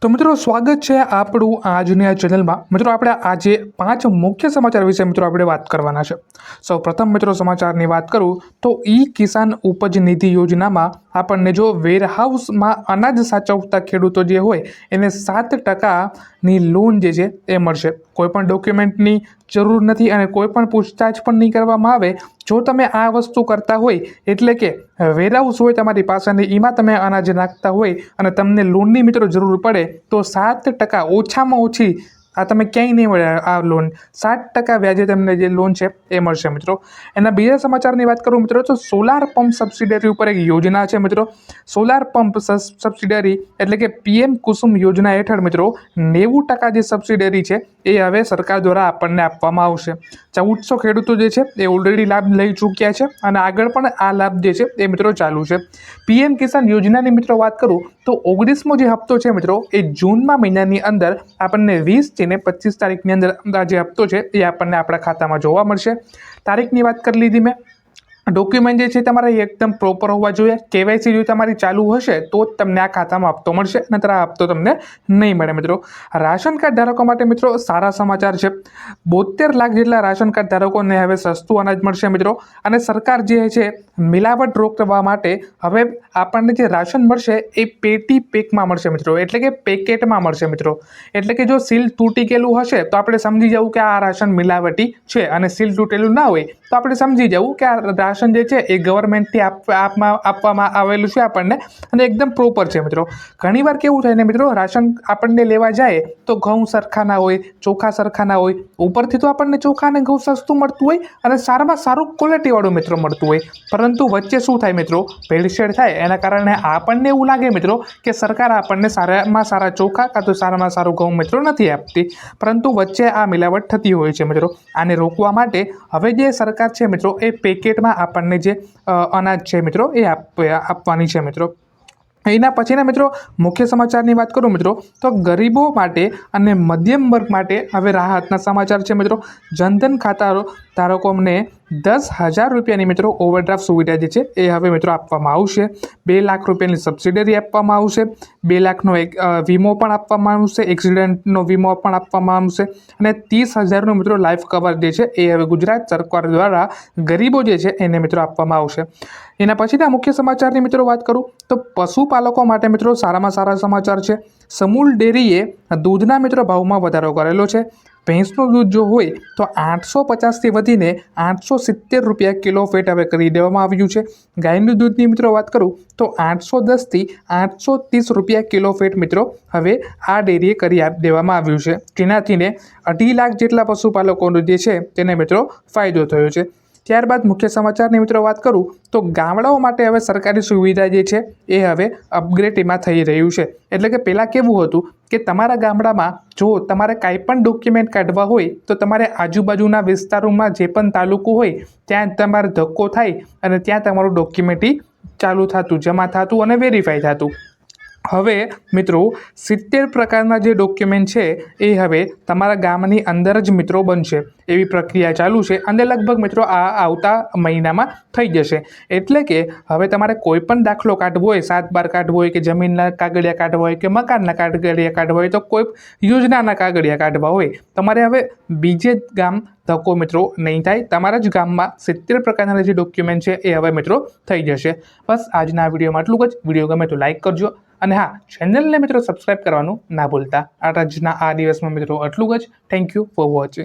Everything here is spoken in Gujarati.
તો મિત્રો, સ્વાગત છે આપણું આજની આ ચેનલમાં. મિત્રો, આપણે આજે પાંચ મુખ્ય સમાચાર વિશે મિત્રો, આપણે વાત કરવાના છે. સૌ પ્રથમ મિત્રો, સમાચારની વાત કરું તો ઈ કિસાન ઉપજ નિધિ યોજનામાં આપણને જો વેરહાઉસમાં અનાજ સાચવતા ખેડૂતો જે હોય, એને સાત ટકાની લોન જે છે, એ મળશે. કોઈ પણ ડોક્યુમેન્ટની જરૂર નથી અને કોઈ પણ પૂછતાછ પણ નહીં કરવામાં આવે. જો તમે આ વસ્તુ કરતા હોય, એટલે કે વેરહાઉસ હોય તમારી પાસે અને એમાં તમે અનાજ નાખતા હોય અને તમને લોનની મિત્રો જરૂર પડે, તો સાત ટકા ઓછામાં ઓછી આ તમે ક્યાંય નહીં મળે આ લોન સાત ટકા વ્યાજે તમને જે લોન છે એ મળશે મિત્રો. એના બીજા સમાચારની વાત કરું મિત્રો, તો સોલાર પંપ સબસિડરી ઉપર એક યોજના છે મિત્રો. સોલાર પંપ સબસિડરી એટલે કે પીએમ કુસુમ યોજના હેઠળ મિત્રો, નેવું ટકા જે સબસિડરી છે એ હવે સરકાર દ્વારા આપણને આપવામાં આવશે. ચૌદસો ખેડૂતો જે છે એ ઓલરેડી લાભ લઈ ચૂક્યા છે અને આગળ પણ આ લાભ જે છે એ મિત્રો ચાલુ છે. પીએમ કિસાન યોજનાની મિત્રો વાત કરું, તો ઓગણીસમો જે હપ્તો છે મિત્રો, એ જૂનમાં મહિનાની અંદર આપણને વીસથી ને પચીસ તારીખની અંદર અંદાજે હપ્તો છે એ આપણને આપણા ખાતામાં જોવા મળશે. તારીખની વાત કરી લીધી મેં. ડોક્યુમેન્ટ જે છે તમારે એકદમ પ્રોપર હોવા જોઈએ. કેવાયસી જો તમારી ચાલુ હશે, તો જ તમને આ ખાતામાં હપ્તો મળશે નહીતર આ હપ્તો તમને નહીં મળે મિત્રો. રાશન કાર્ડ ધારકો માટે મિત્રો સારા સમાચાર છે. બોતેર લાખ જેટલા રાશન કાર્ડ ધારકોને હવે સસ્તું અનાજ મળશે મિત્રો. અને સરકાર જે છે, મિલાવટ રોકવા માટે હવે આપણને જે રાશન મળશે એ પેટી પેકમાં મળશે મિત્રો. એટલે કે પેકેટમાં મળશે મિત્રો. એટલે કે જો સીલ તૂટી ગયેલું હશે, તો આપણે સમજી જવું કે આ રાશન મિલાવટી છે. અને સીલ તૂટેલું ના હોય, તો આપણે સમજી જવું કે આ રાશન જે છે એ ગવર્મેન્ટથી આપમાં, આપવામાં આવેલું છે આપણને. અને એકદમ પ્રોપર છે મિત્રો. ઘણીવાર કેવું થાય ને મિત્રો, રાશન આપણને લેવા જાય તો ઘઉં સરખા ના હોય, ચોખા સરખા ના હોય. ઉપરથી તો આપણને ચોખા અને ઘઉં સસ્તું મળતું હોય અને સારામાં સારું ક્વોલિટીવાળું મિત્રો મળતું હોય. પરંતુ વચ્ચે શું થાય મિત્રો? ભેળસેળ થાય. એના કારણે આપણને એવું લાગે મિત્રો કે સરકાર આપણને સારામાં સારા ચોખા કાં તો સારામાં સારું ઘઉં મિત્રો નથી આપતી. પરંતુ વચ્ચે આ મિલાવટ થતી હોય છે મિત્રો. આને રોકવા માટે હવે જે સરકાર છે મિત્રો એ પેકેટમાં આપણને જે અનાજ છે મિત્રો, એ આપવાની છે મિત્રો. એના પછીના મિત્રો, મુખ્ય સમાચારની વાત કરું મિત્રો, તો ગરીબો માટે અને મધ્યમ વર્ગ માટે હવે રાહતના સમાચાર છે મિત્રો. જનધન ખાતા ધારકોને દસ હજાર રૂપિયાની મિત્રો ઓવરડ્રાફ્ટ સુવિધા જે છે, એ હવે મિત્રો આપવામાં આવશે. બે લાખ રૂપિયાની સબસિડરી આપવામાં આવશે. બે લાખનો એક વીમો પણ આપવામાં આવશે. એક્સિડન્ટનો વીમો પણ આપવામાં આવશે. અને ત્રીસ હજારનું મિત્રો લાઈફ કવર જે છે, એ હવે ગુજરાત સરકાર દ્વારા ગરીબો જે છે, એને મિત્રો આપવામાં આવશે. એના પછીના મુખ્ય સમાચારની મિત્રો વાત કરું, તો પશુપાલકો માટે મિત્રો સારામાં સારા સમાચાર છે. સમૂલ ડેરીએ દૂધના મિત્રો ભાવમાં વધારો કરેલો છે. ભેંસનું દૂધ જો હોય તો આઠસો પચાસથી વધીને આઠસો સિત્તેર રૂપિયા કિલો ફેટ હવે કરી દેવામાં આવ્યું છે. ગાયનું દૂધની મિત્રો વાત કરું તો આઠસો દસથી આઠસો ત્રીસ રૂપિયા કિલો ફેટ મિત્રો હવે આ ડેરીએ કરી દેવામાં આવ્યું છે. જેનાથીને અઢી લાખ જેટલા પશુપાલકોનું જે છે તેને મિત્રો ફાયદો થયો છે. ત્યારબાદ મુખ્ય સમાચારની મિત્રો વાત કરું, તો ગામડાઓ માટે હવે સરકારી સુવિધા જે છે, એ હવે અપગ્રેડ એમાં થઈ રહ્યું છે. એટલે કે પહેલાં કેવું હતું કે તમારા ગામડામાં જો તમારે કાંઈ પણ ડોક્યુમેન્ટ કાઢવા હોય, તો તમારે આજુબાજુના વિસ્તારોમાં જે પણ તાલુકો હોય, ત્યાં તમારે ધક્કો થાય અને ત્યાં તમારું ડોક્યુમેન્ટી ચાલુ થતું, જમા થતું અને વેરીફાઈ થતું. હવે મિત્રો, સિત્તેર પ્રકારના જે ડોક્યુમેન્ટ છે, એ હવે તમારા ગામની અંદર જ મિત્રો બનશે. એવી પ્રક્રિયા ચાલુ છે અને લગભગ મિત્રો આ આવતા મહિનામાં થઈ જશે. એટલે કે હવે તમારે કોઈ પણ દાખલો કાઢવો હોય, સાત બાર કાઢવો હોય કે જમીનના કાગળિયા કાઢવા હોય કે મકાનના કાગળિયા કાઢવા હોય, તો કોઈ યોજનાના કાગળિયા કાઢવા હોય. તમારે હવે બીજે ગામ ધક્કો મિત્રો નહીં થાય. તમારા જ ગામમાં સિત્તેર પ્રકારના જે ડોક્યુમેન્ટ છે, એ હવે મિત્રો થઈ જશે. બસ આજના વિડીયોમાં આટલું જ. વીડિયો ગમે તો લાઇક કરજો. અને હા ચેનલને મિત્રો સબસ્ક્રાઈબ કરવાનું ના ભૂલતા. આજના આ દિવસમાં મિત્રો આટલું જ. Thank you for watching